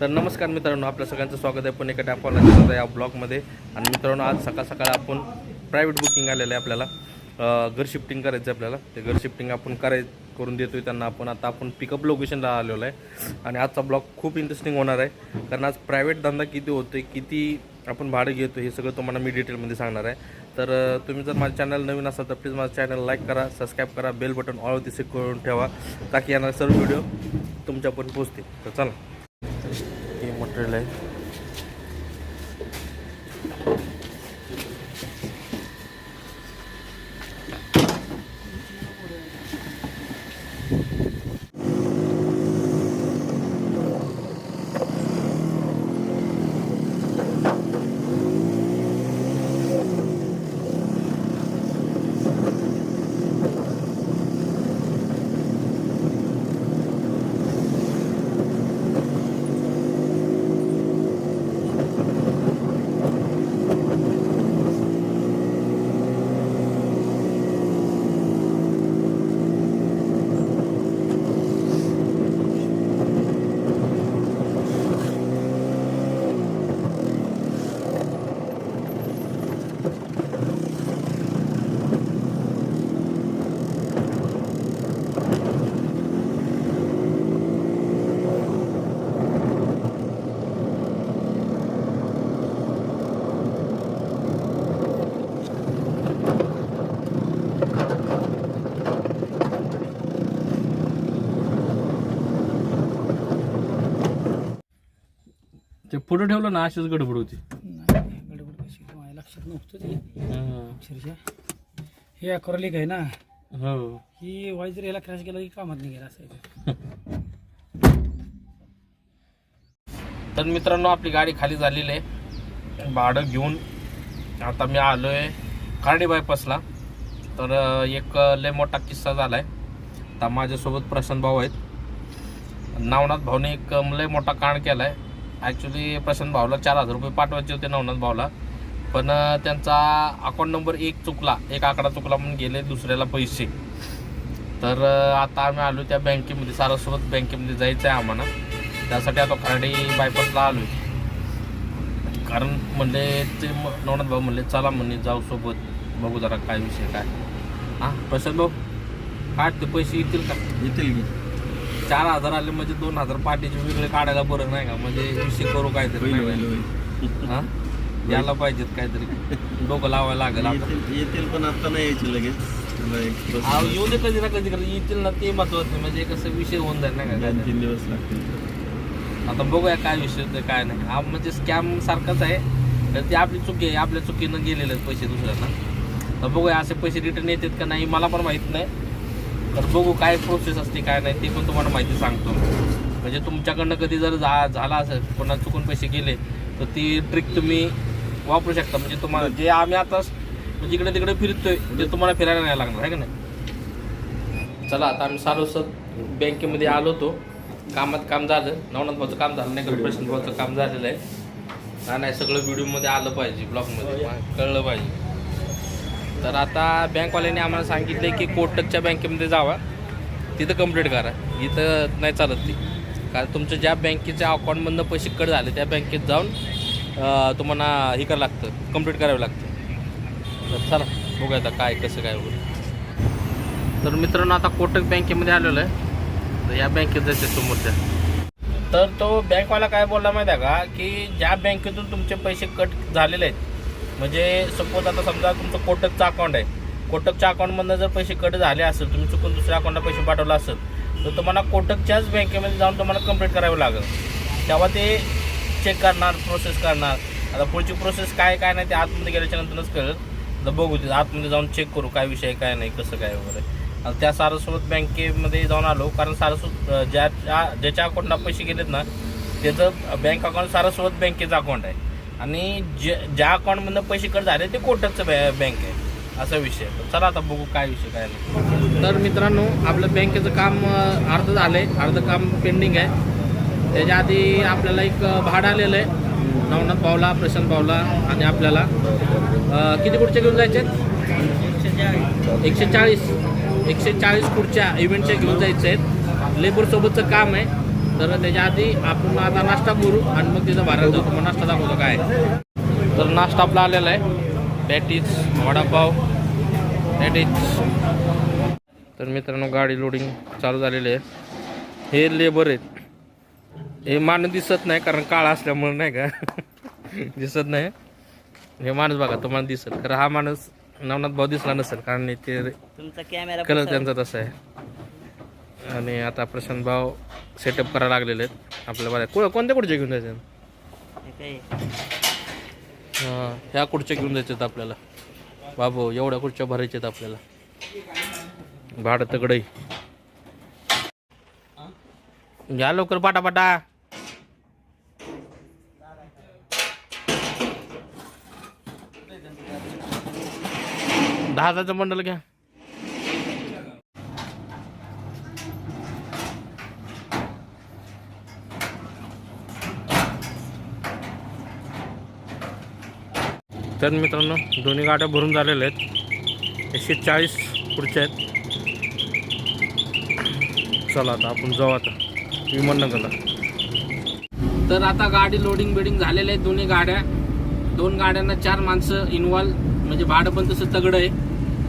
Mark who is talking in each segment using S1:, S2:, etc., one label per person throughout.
S1: तर नमस्कार मित्रांनो आपल्या सगळ्यांचं स्वागत आहे. पुणे एका टॅपॉला या ब्लॉगमध्ये. आणि मित्रांनो आज सकाळ सकाळ आपण प्रायव्हेट बुकिंग आलेलं आहे आपल्याला. घर शिफ्टिंग करायचं आहे आपल्याला. ते घर शिफ्टिंग आपण कराय करून देतो आहे त्यांना आपण. आता आपण पिकअप लोकेशनला आलेलो आहे. आणि आजचा ब्लॉग खूप इंटरेस्टिंग होणार आहे. कारण आज प्रायव्हेट धंदा किती होतोय किती आपण भाडं घेतो हे सगळं तुम्हाला मी डिटेलमध्ये सांगणार आहे. तर तुम्ही जर माझ्या चॅनल नवीन असाल तर प्लीज माझं चॅनल लाईक करा सबस्क्राईब करा बेल बटन ऑल सेट करून ठेवा ताकी येणारे सर्व व्हिडिओ तुमच्यापर्यंत पोचतील तर चला. हे मटेरियल पुढे ठेवलं ना अशीच गडबड होती.
S2: नाही गडबड कशी? माझ्या लक्षात नव्हतं ते. अक्षरशः. हे अकोरलिक आहे ना
S1: हो.
S2: ही वाईज जर याला क्रॅश केला की कामात नाही गेला असं आहे.
S1: तर मित्रांनो आपली गाडी खाली झालेली आहे. भाडं घेऊन आता मी आलो आहे कार्डी बायपासला. तर अं, एक अं, लय मोठा किस्सा झाला आहे आता माझ्यासोबत प्रशांत भाऊ आहेत. नवनाथ भाऊने एक अं, लय मोठा कांड केला आहे ॲक्च्युली प्रशांत भाऊला चार हजार रुपये पाठवायचे होते नवनाथ भाऊला. पण त्यांचा अकाउंट नंबर एक चुकला. एक आकडा चुकला म्हणून गेले दुसऱ्याला पैसे. तर आता आम्ही आलो त्या बँकेमध्ये. सारासोबत बँकेमध्ये जायचं आहे आम्हाला. त्यासाठी आता खराडी बायपासला आलो कारण म्हणले ते नवनाथ भाऊ म्हणले चला म्हणले जाऊ सोबत. बघू जरा काय विषय काय. हां प्रशांत भाऊ काढ ते पैसे येतील का?
S3: येतील की.
S1: चार हजार आले म्हणजे दोन हजार पाठीचे वेगळे काढायला बरं नाही का? म्हणजे विषय करू काहीतरी नाही का? हां? यायला पाहिजेत काहीतरी. डोकं लावायला लागेल आता.
S3: येतील येतील पण आता नाही यायचे लगेच. एक
S1: अहो, येऊ दे कधी ना कधी कधी येतील ना ते महत्वाचं म्हणजे कसं विषय होऊन जाईल नाही का?
S3: दोन
S1: काहीतरी.
S3: तीन दिवस लागतील.
S1: आता बघूया काय विषय होतं काय नाही. हा म्हणजे स्कॅम सारखाच आहे. तर ती आपली चुकी आहे. आपल्या चुकीनं गेलेले आहेत पैसे दुसऱ्यांना. तर बघूया असे पैसे रिटर्न येतात का नाही मला पण माहीत नाही. तर बघू काय प्रोसेस असते काय नाही ते पण तुम्हाला माहिती सांगतो. म्हणजे तुमच्याकडनं कधी जर झा झाला असेल कोणा चुकून पैसे गेले तर ती ट्रिक तुम्ही वापरू शकता. म्हणजे तुम्हाला जे आम्ही आता म्हणजे इकडे तिकडे फिरतोय ते तुम्हाला फिरायला नाही लागणार आहे का नाही? चला आता आम्ही सारोसत बँकेमध्ये आलो होतो. कामात काम झालं. नवनाथ भाऊचं काम झालं नाही का? प्रशांत भाऊचं काम झालेलं आहे. हा नाही सगळं व्हिडिओमध्ये आलं पाहिजे ब्लॉगमध्ये कळलं पाहिजे. तर आता बँकवाल्याने आम्हाला सांगितलं की कोटकच्या बँकेमध्ये जावा. तिथं कंप्लीट करा. इथं नाही चालत ती. कारण तुमचं ज्या बँकेच्या अकाउंटमधनं पैसे कट झाले त्या बँकेत जाऊन तुम्हाला हे करावं लागतं. कंप्लीट करावं लागतं. तर चला बघूया आता काय कसं काय वगैरे तर मित्रांनो आता कोटक बँकेमध्ये आलेलो आहे. तर या बँकेत जायचं समोरच्या. तर तो बँकवाला काय बोलला माहिती आहे का? की ज्या बँकेतून तुमचे पैसे कट झालेले आहेत म्हणजे सपोज आता समजा तुमचं कोटकचं अकाउंट आहे. कोटकच्या अकाउंटमधनं जर पैसे कट झाले असेल तुम्ही चुकून दुसऱ्या अकाउंटला पैसे पाठवला असेल तर तुम्हाला कोटकच्याच बँकेमध्ये जाऊन तुम्हाला कंप्लीट करावं लागेल. तेव्हा ते चेक करणार प्रोसेस करणार. आता पुढची प्रोसेस काय काय नाही ते आतमध्ये गेल्याच्या नंतरच कळत तर बघू ते आतमध्ये जाऊन चेक करू काय विषय काय नाही कसं काय वगैरे. आता त्या सारस्वत बँकेमध्ये जाऊन आलो कारण सारस्वत ज्याच्या ज्या- ज्याच्या अकाउंटला पैसे गेलेत ना त्याचं बँक अकाउंट सारस्वत बँकेचं अकाउंट आहे. आणि जे ज्या अकाउंटमधनं पैसे कट झाले ते कोटकचं बॅ बँक आहे. असा विषय चला आता बघू काय विषय काय नाही. तर मित्रांनो आपलं बँकेचं काम अर्ध झालं आहे अर्ध काम पेंडिंग आहे. त्याच्या आधी आपल्याला एक भाडं आलेलं आहे. नवनाथ पावला प्रशांत पावला आणि आपल्याला. किती पुढच्या घेऊन जायचे? एकशे चाळीस. एकशे चाळीस पुढच्या इव्हेंटच्या घेऊन जायचे आहेत. लेबरसोबतचं काम आहे. तर त्याच्या आधी आपण आता नाश्ता करू आणि मग तिथं बाहेर जातो मग नाश्ता दाखवतो काय तर नाश्ता आपला आलेला आहे. पॅटीज वडापाव. पॅटीज तर मित्रांनो गाडी लोडिंग चालू झालेली आहे. हे लेबर आहेत. हे माणूस दिसत नाही कारण काळा असल्यामुळे नाही का? दिसत नाही. हे माणूस बघा तुम्हाला दिसत. कारण हा माणूस नवनाथ भाऊ दिसला नसेल कारण ते कलर त्यांचा तसा आहे. आणि आता प्रशांत भाव सेटअप करायला लागलेले आहेत. आपल्या बऱ्या को कोणत्या कुठच्या घेऊन जायचं? हां ह्या कुठच्या घेऊन जायच्यात आपल्याला? बाबू एवढ्या खुडच्या भरायच्या आहेत आपल्याला? भाडं तगडही घ्या लवकर पाटापाटा. दहा हजारचं मंडल घ्या. तर मित्रांनो दोन्ही गाड्या भरून झालेल्या आहेत. एकशे चाळीस पुढच्या आहेत. चला आता आपण जाऊ आता विमाननगरला. तर आता गाडी लोडिंग बिडिंग झालेले आहेत दोन्ही गाड्या. दोन गाड्यांना चार माणसं इन्व्हॉल्व म्हणजे भाडं पण तसं तगडं आहे.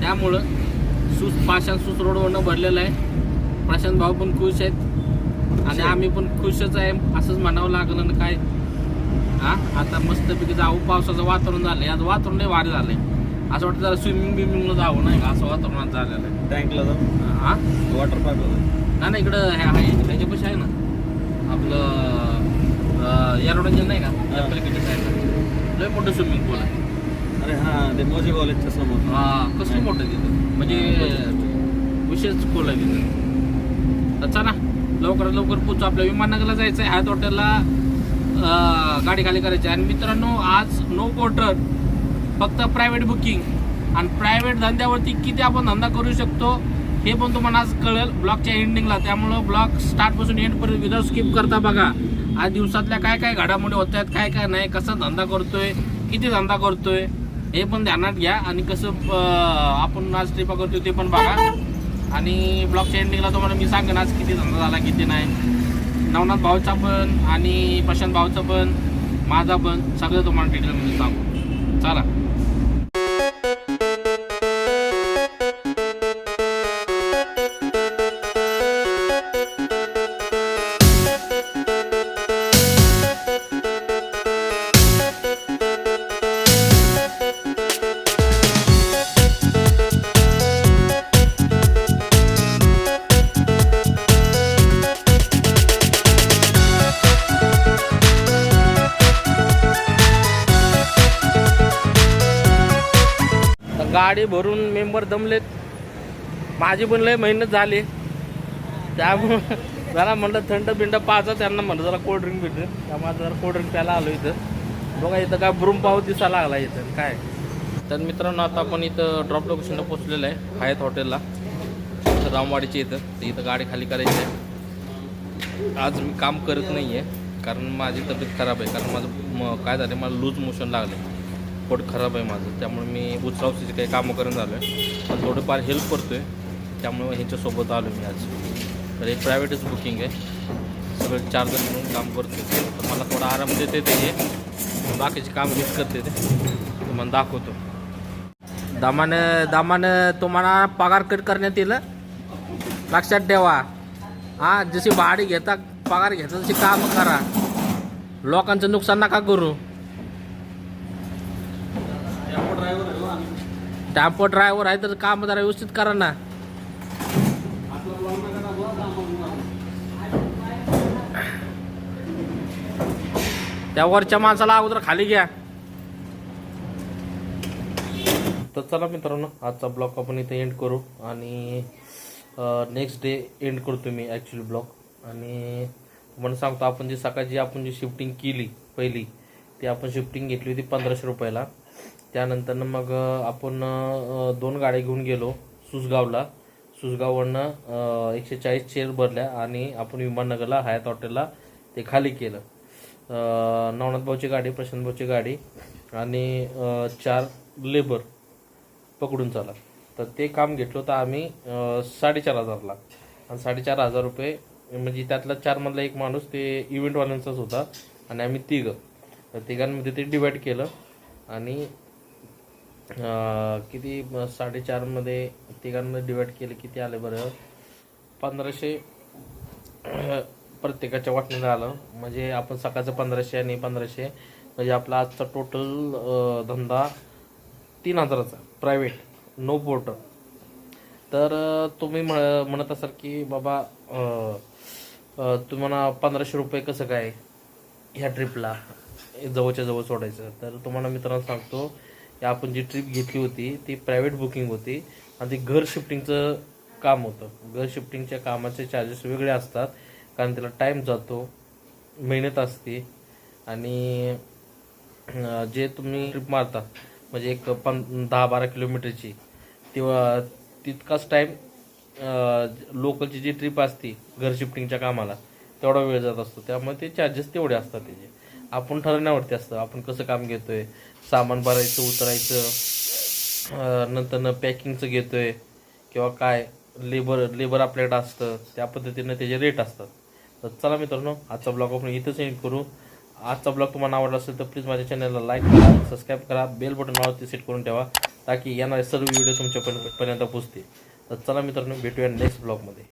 S1: त्यामुळं सुस पाषाण सुस रोडवरनं भरलेलं आहे. प्रशांत भाऊ पण खुश आहेत. आणि आम्ही पण खुशच आहे असंच म्हणावं लागलं ना काय. हा? आता मस्तपैकी जाऊ पावसाचं वातावरण झालंय. आज वातावरण लय भारी झालंय. असं वाटतं जरा स्विमिंग बिमिंगला जावं नाही का? असं वातावरणात झालेलं आहे.
S3: टँकला जाऊ?
S1: हा?
S3: वॉटर पार्कला जाऊ.
S1: नाही नाही इकडं हे आहे. ह्याच्यापाशी आहे ना? आपलं एरोडंजन नाही का? पलीकडच्या साईडला लय मोठं स्विमिंग पूल आहे.
S3: अरे हा ते मोजे कॉलेजच्या समोर.
S1: हा कसलं मोठं आहे तिथं? म्हणजे विशेष पूल आहे तिथं. चला लवकरात लवकर पोचू आपल्या विमाननगरला जायचं आहे ह्यात हॉटेलला गाडी खाली करायची. आहे. आणि मित्रांनो आज नो क्वार्टर फक्त प्रायव्हेट बुकिंग आणि प्रायव्हेट धंद्यावरती किती आपण धंदा करू शकतो हे पण तुम्हाला आज कळेल ब्लॉकच्या एंडिंगला त्यामुळं ब्लॉक स्टार्टपासून एंडपर्यंत विदाउट स्किप करता बघा. आज दिवसातल्या काय काय घडामोडी होत आहेत काय काय नाही कसा धंदा करतोय किती धंदा करतोय हे पण ध्यानात घ्या. आणि कसं आपण आज ट्रिपा करतोय ते पण बघा. आणि ब्लॉकच्या एंडिंगला तुम्हाला मी सांगेन आज किती धंदा झाला किती नाही. नवनाथ भाऊचा पण आणि प्रशांत भाऊचा पण माझा पण सगळं तुम्हाला डिटेलमध्ये सांगू. चला. गाडी भरून मेंबर दमलेत. माझी पण लय मेहनत झाली. त्यामुळं जरा म्हणलं थंड बिंड पाहचा त्यांना म्हणलं जरा कोल्ड्रिंक बिल्ड्रिंक त्यामुळे जरा कोल्ड्रिंक प्यायला आलो इथं. बघा इथं काय ब्रूम पाव दिसा लागला इथं. काय? तर मित्रांनो आता आपण इथं ड्रॉप लोकेशनला पोचलेलं आहे हयात हॉटेलला रामवाडीच्या इथं. तर इथं गाडी खाली करायची आहे. आज मी काम करत नाही आहे कारण माझी तब्येत खराब आहे. कारण माझं काय झालं मला लूज मोशन लागलं पोट खराब आहे माझं त्यामुळे मी उचलावशीचे काही कामं करून झालो आहे. पण थोडंफार हेल्प करतो आहे त्यामुळे ह्याच्यासोबत आलो मी आज. तर हे प्रायव्हेटच बुकिंग आहे. सगळं चार जण म्हणून काम करतो तर मला थोडा आराम देते ते हे. बाकीचे काम हीच करते ते. तुम्हाला दाखवतो. दामानं दामानं तुम्हाला पगार कट करण्यात येईल. लक्षात ठेवा. हा जशी भाडी घेता पगार घेता तशी कामं करा. लोकांचं नुकसान नका करू. टॅम्पो ड्रायव्हर आहे तर काम जरा व्यवस्थित करा ना. त्या वरच्या माणसाला अगोदर खाली घ्या. तर चला मित्रांनो आजचा ब्लॉग आपण इथे एंड करू आणि नेक्स्ट डे एंड करतो मी ॲक्च्युली ब्लॉग. आणि तुम्हाला सांगतो आपण जी सकाळची आपण जी शिफ्टिंग केली पहिली ती आपण शिफ्टिंग घेतली होती पंधराशे रुपयाला. त्यानंतरनं मग आपण दोन गाड्या घेऊन गेलो सुसगावला सुसगाववरनं एकशे चाळीस चेअर भरल्या आणि आपण विमाननगरला हयात हॉटेलला ते खाली केलं. नवनाथ भाऊची गाडी प्रशांत भाऊची गाडी आणि चार लेबर पकडून चाला तर ते काम घेतलं होतं आम्ही साडेचार हजारला. आणि साडेचार हजार रुपये म्हणजे त्यातला चारमधला एक माणूस ते इव्हेंटवाल्यांचाच होता आणि आम्ही तिघं. तर तिघांमध्ये ते डिवाईड केलं आणि किती साडेचारमध्ये तिघांना डिवाईड केलं किती आले बरं? पंधराशे प्रत्येकाच्या वाटणीनं आलं. म्हणजे आपण सकाळचं पंधराशे आणि पंधराशे म्हणजे आपला आजचा टोटल धंदा तीन हजाराचा प्रायव्हेट नो पोर्टर तर तुम्ही म्ह म्हणत असाल की बाबा तुम्हाला पंधराशे रुपये कसं काय ह्या ट्रिपला जवळच्या जवळ सोडायचं? तर तुम्हाला मित्रांनो सांगतो आपण जी ट्रिप घेतली होती ती प्रायव्हेट बुकिंग होती आणि ती घर शिफ्टिंगचं काम होतं. घर शिफ्टिंगच्या कामाचे चार्जेस वेगळे असतात कारण त्याला टाईम जातो मेहनत असते आणि जे तुम्ही ट्रिप मारता म्हणजे एक पण दहा बारा किलोमीटरची तेव्हा तितकाच टाईम लोकलची जी ट्रिप असते घर शिफ्टिंगच्या कामाला तेवढा वेळ जात असतो. त्यामुळे ते चार्जेस तेवढे असतात त्याचे. आपण ठरवण्यावरती असतं आपण कसं काम घेतोय सामान भरायचं उतरायचं. नंतर पॅकिंगचं घेतोय किंवा काय लेबर लेबर आपल्याकडे असतं त्या पद्धतीनं त्याचे रेट असतात. तर चला मित्रांनो आजचा ब्लॉग आपण इथंच एंड करू. आजचा ब्लॉग तुम्हाला आवडला असेल तर प्लीज माझ्या चॅनलला लाईक करा सबस्क्राईब करा बेल बटन नावावरती सेट करून ठेवा ताकी येणारे सर्व व्हिडिओ तुमच्यापर्यंत पोचतील तर चला मित्रांनो भेटूया नेक्स्ट ब्लॉगमध्ये